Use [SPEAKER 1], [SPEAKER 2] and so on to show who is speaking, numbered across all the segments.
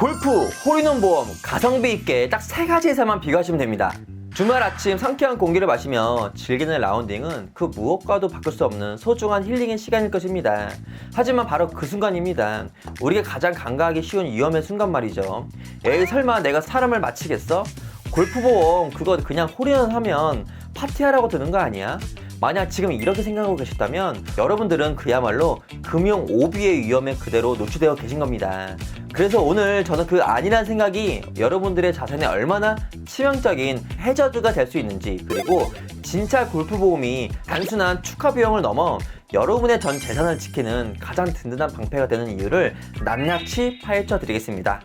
[SPEAKER 1] 골프, 홀인원 보험, 가성비 있게 딱 세 가지에서만 비교하시면 됩니다. 주말 아침 상쾌한 공기를 마시며 즐기는 라운딩은 그 무엇과도 바꿀 수 없는 소중한 힐링의 시간일 것입니다. 하지만 바로 그 순간입니다. 우리가 가장 간과하기 쉬운 위험의 순간 말이죠. 에이 설마 내가 사람을 맞히겠어? 골프 보험 그거 그냥 홀인원 하면 파티하라고 드는 거 아니야? 만약 지금 이렇게 생각하고 계셨다면 여러분들은 그야말로 금융 오비의 위험에 그대로 노출되어 계신 겁니다. 그래서 오늘 저는 그 아니란 생각이 여러분들의 자산에 얼마나 치명적인 해저드가 될 수 있는지 그리고 진짜 골프 보험이 단순한 축하 비용을 넘어 여러분의 전 재산을 지키는 가장 든든한 방패가 되는 이유를 낱낱이 파헤쳐 드리겠습니다.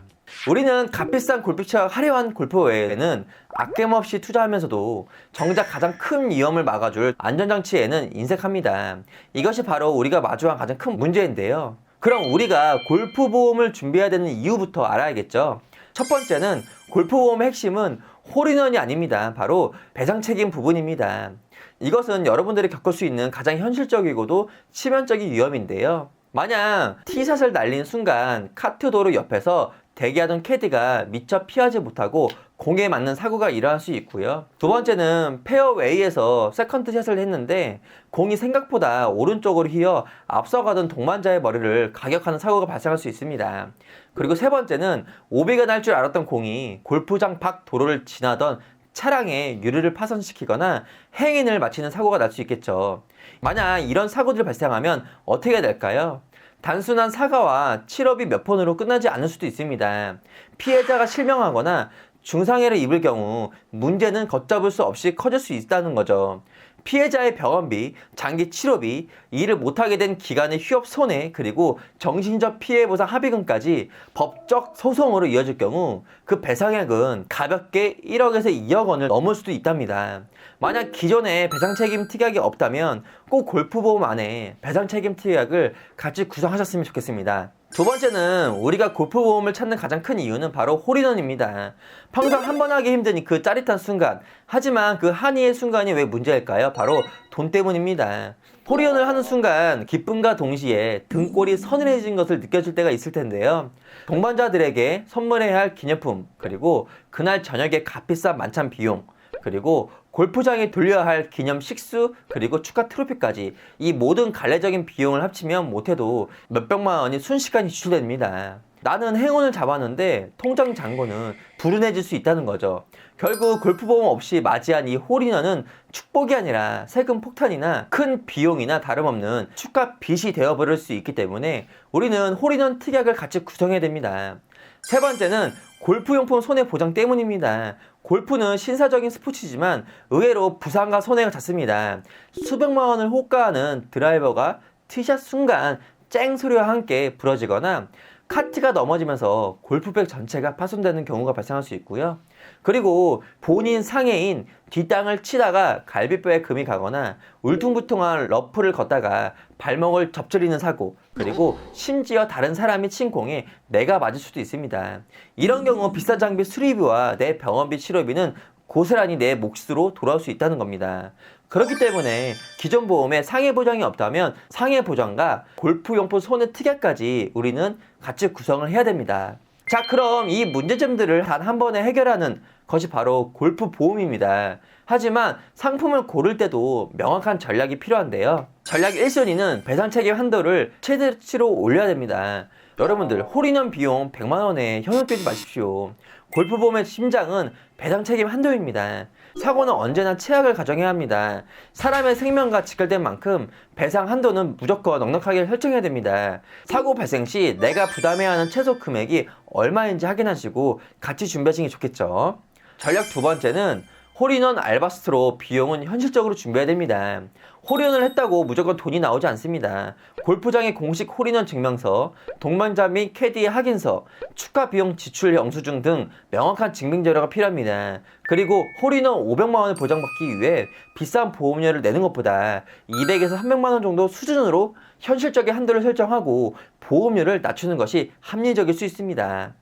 [SPEAKER 1] 우리는 값비싼 골프채와 화려한 골프웨어에는 아낌없이 투자하면서도 정작 가장 큰 위험을 막아줄 안전장치에는 인색합니다. 이것이 바로 우리가 마주한 가장 큰 문제인데요. 그럼 우리가 골프 보험을 준비해야 되는 이유부터 알아야겠죠. 첫 번째는 골프 보험의 핵심은 홀인원이 아닙니다. 바로 배상 책임 부분입니다. 이것은 여러분들이 겪을 수 있는 가장 현실적이고도 치명적인 위험인데요. 만약 티샷을 날린 순간 카트 도로 옆에서 대기하던 캐디가 미처 피하지 못하고 공에 맞는 사고가 일어날 수 있고요. 두 번째는 페어웨이에서 세컨드 샷을 했는데 공이 생각보다 오른쪽으로 휘어 앞서가던 동반자의 머리를 가격하는 사고가 발생할 수 있습니다. 그리고 세 번째는 오비가 날 줄 알았던 공이 골프장 밖 도로를 지나던 차량의 유리를 파손시키거나 행인을 마치는 사고가 날 수 있겠죠. 만약 이런 사고들이 발생하면 어떻게 될까요? 단순한 사과와 칠업이 몇 번으로 끝나지 않을 수도 있습니다. 피해자가 실명하거나 중상해를 입을 경우 문제는 걷잡을 수 없이 커질 수 있다는 거죠. 피해자의 병원비, 장기 치료비, 일을 못하게 된 기간의 휴업 손해, 그리고 정신적 피해 보상 합의금까지 법적 소송으로 이어질 경우 그 배상액은 가볍게 1억에서 2억 원을 넘을 수도 있답니다. 만약 기존에 배상 책임 특약이 없다면 꼭 골프보험 안에 배상 책임 특약을 같이 구성하셨으면 좋겠습니다. 두 번째는 우리가 골프 보험을 찾는 가장 큰 이유는 바로 홀인원입니다. 평생 한번 하기 힘든 그 짜릿한 순간. 하지만 그 한이의 순간이 왜 문제일까요? 바로 돈 때문입니다. 홀인원을 하는 순간 기쁨과 동시에 등골이 서늘해진 것을 느껴질 때가 있을 텐데요. 동반자들에게 선물해야 할 기념품, 그리고 그날 저녁에 값비싼 만찬 비용, 그리고 골프장에 돌려야 할 기념 식수 그리고 축하 트로피까지 이 모든 갈래적인 비용을 합치면 못해도 몇백만 원이 순식간에 지출됩니다. 나는 행운을 잡았는데 통장 잔고는 불운해질 수 있다는 거죠. 결국 골프보험 없이 맞이한 이 홀인원은 축복이 아니라 세금 폭탄이나 큰 비용이나 다름없는 축가 빚이 되어버릴 수 있기 때문에 우리는 홀인원 특약을 같이 구성해야 됩니다. 세 번째는 골프용품 손해 보장 때문입니다. 골프는 신사적인 스포츠지만 의외로 부상과 손해가 잦습니다. 수백만 원을 호가하는 드라이버가 티샷 순간 쨍 소리와 함께 부러지거나 카트가 넘어지면서 골프백 전체가 파손되는 경우가 발생할 수 있고요. 그리고 본인 상해인 뒷땅을 치다가 갈비뼈에 금이 가거나 울퉁불퉁한 러프를 걷다가 발목을 접질리는 사고 그리고 심지어 다른 사람이 친 공에 내가 맞을 수도 있습니다. 이런 경우 비싼 장비 수리비와 내 병원비 치료비는 고스란히 내 몫으로 돌아올 수 있다는 겁니다. 그렇기 때문에 기존 보험에 상해 보장이 없다면 상해 보장과 골프용품 손해 특약까지 우리는 같이 구성을 해야 됩니다. 자, 그럼 이 문제점들을 단 한 번에 해결하는 것이 바로 골프 보험입니다. 하지만 상품을 고를 때도 명확한 전략이 필요한데요. 전략 1순위는 배상 책임 한도를 최대치로 올려야 됩니다. 여러분들 홀인원 비용 100만 원에 현혹되지 마십시오. 골프보험의 심장은 배상 책임 한도입니다. 사고는 언제나 최악을 가정해야 합니다. 사람의 생명과 직결된 만큼 배상 한도는 무조건 넉넉하게 설정해야 됩니다. 사고 발생 시 내가 부담해야 하는 최소 금액이 얼마인지 확인하시고 같이 준비하시는 게 좋겠죠. 전략 두 번째는 홀인원 알바스트로 비용은 현실적으로 준비해야 됩니다. 홀인원을 했다고 무조건 돈이 나오지 않습니다. 골프장의 공식 홀인원 증명서, 동반자 및 캐디의 확인서, 축하 비용 지출 영수증 등 명확한 증빙 자료가 필요합니다. 그리고 홀인원 500만 원을 보장받기 위해 비싼 보험료를 내는 것보다 200에서 300만 원 정도 수준으로 현실적인 한도를 설정하고 보험료를 낮추는 것이 합리적일 수 있습니다.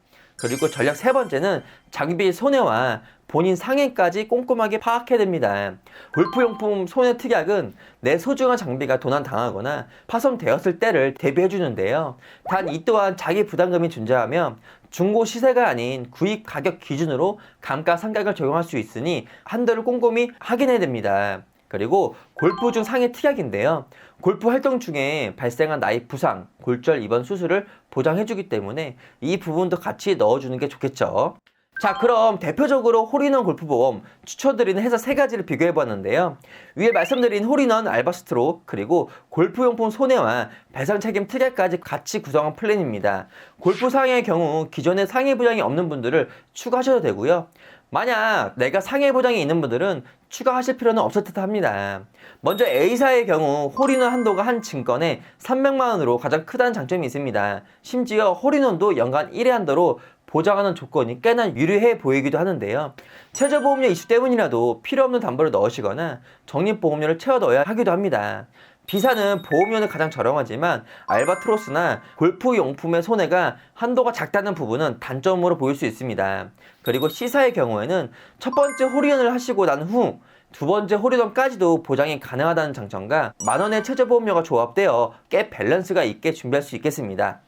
[SPEAKER 1] 그리고 전략 세 번째는 장비의 손해와 본인 상해까지 꼼꼼하게 파악해야 됩니다. 골프용품 손해 특약은 내 소중한 장비가 도난 당하거나 파손되었을 때를 대비해 주는데요. 단 이 또한 자기 부담금이 존재하며 중고 시세가 아닌 구입 가격 기준으로 감가상각을 적용할 수 있으니 한도를 꼼꼼히 확인해야 됩니다. 그리고 골프 중 상해 특약인데요. 골프 활동 중에 발생한 나이 부상, 골절 입원 수술을 보장해주기 때문에 이 부분도 같이 넣어주는 게 좋겠죠. 자, 그럼 대표적으로 홀인원 골프 보험 추천드리는 회사 세 가지를 비교해 봤는데요. 위에 말씀드린 홀인원 알바스트로 그리고 골프용품 손해와 배상 책임 특약까지 같이 구성한 플랜입니다. 골프 상해의 경우 기존에 상해 보장이 없는 분들을 추가하셔도 되고요. 만약 내가 상해 보장이 있는 분들은 추가하실 필요는 없을 듯 합니다. 먼저 A사의 경우 홀인원 한도가 한 증권에 300만 원으로 가장 크다는 장점이 있습니다. 심지어 홀인원도 연간 1회 한도로 보장하는 조건이 꽤나 유리해 보이기도 하는데요. 최저보험료 이슈 때문이라도 필요 없는 담보를 넣으시거나 적립보험료를 채워 넣어야 하기도 합니다. 비사는 보험료는 가장 저렴하지만 알바트로스나 골프 용품의 손해가 한도가 작다는 부분은 단점으로 보일 수 있습니다. 그리고 C사의 경우에는 첫 번째 홀인원을 하시고 난 후 두 번째 홀인원까지도 보장이 가능하다는 장점과 만 원의 최저보험료가 조합되어 꽤 밸런스가 있게 준비할 수 있겠습니다.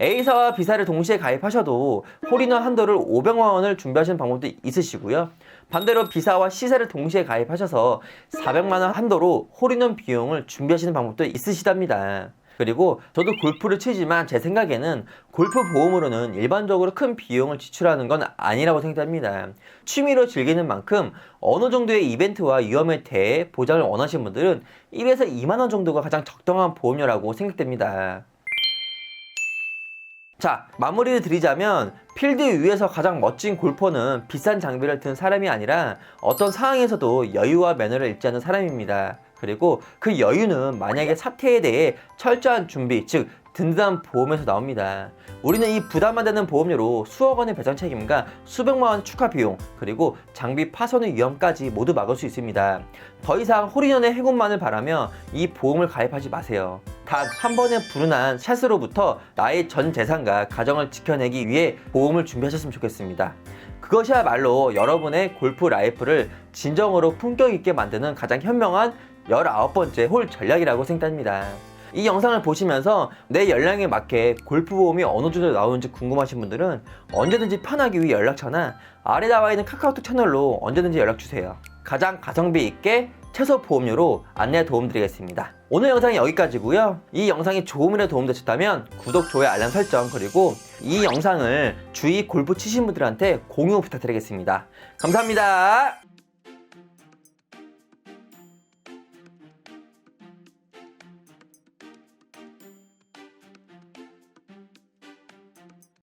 [SPEAKER 1] A사와 B사를 동시에 가입하셔도 홀인원 한도를 500만 원을 준비하시는 방법도 있으시고요. 반대로 B사와 C사를 동시에 가입하셔서 400만 원 한도로 홀인원 비용을 준비하시는 방법도 있으시답니다. 그리고 저도 골프를 치지만 제 생각에는 골프 보험으로는 일반적으로 큰 비용을 지출하는 건 아니라고 생각합니다. 취미로 즐기는 만큼 어느 정도의 이벤트와 위험에 대해 보장을 원하시는 분들은 1에서 2만 원 정도가 가장 적당한 보험료라고 생각됩니다. 자, 마무리를 드리자면 필드 위에서 가장 멋진 골퍼는 비싼 장비를 든 사람이 아니라 어떤 상황에서도 여유와 매너를 잃지 않는 사람입니다. 그리고 그 여유는 만약에 사태에 대해 철저한 준비, 즉 든든한 보험에서 나옵니다. 우리는 이 부담 안 되는 보험료로 수억 원의 배상 책임과 수백만 원 축하 비용, 그리고 장비 파손의 위험까지 모두 막을 수 있습니다. 더 이상 홀인원의 행운만을 바라며 이 보험을 가입하지 마세요. 단 한 번의 불운한 샷으로부터 나의 전 재산과 가정을 지켜내기 위해 보험을 준비하셨으면 좋겠습니다. 그것이야말로 여러분의 골프 라이프를 진정으로 품격 있게 만드는 가장 현명한 19번째 홀 전략이라고 생각합니다. 이 영상을 보시면서 내 연령에 맞게 골프 보험이 어느 정도 나오는지 궁금하신 분들은 언제든지 편하게 위 연락처나 아래 나와 있는 카카오톡 채널로 언제든지 연락 주세요. 가장 가성비 있게 최소 보험료로 안내 도움드리겠습니다. 오늘 영상이 여기까지고요. 이 영상이 조금이라도 도움되셨다면 구독, 좋아요, 알람 설정 그리고 이 영상을 주위 골프 치신 분들한테 공유 부탁드리겠습니다. 감사합니다.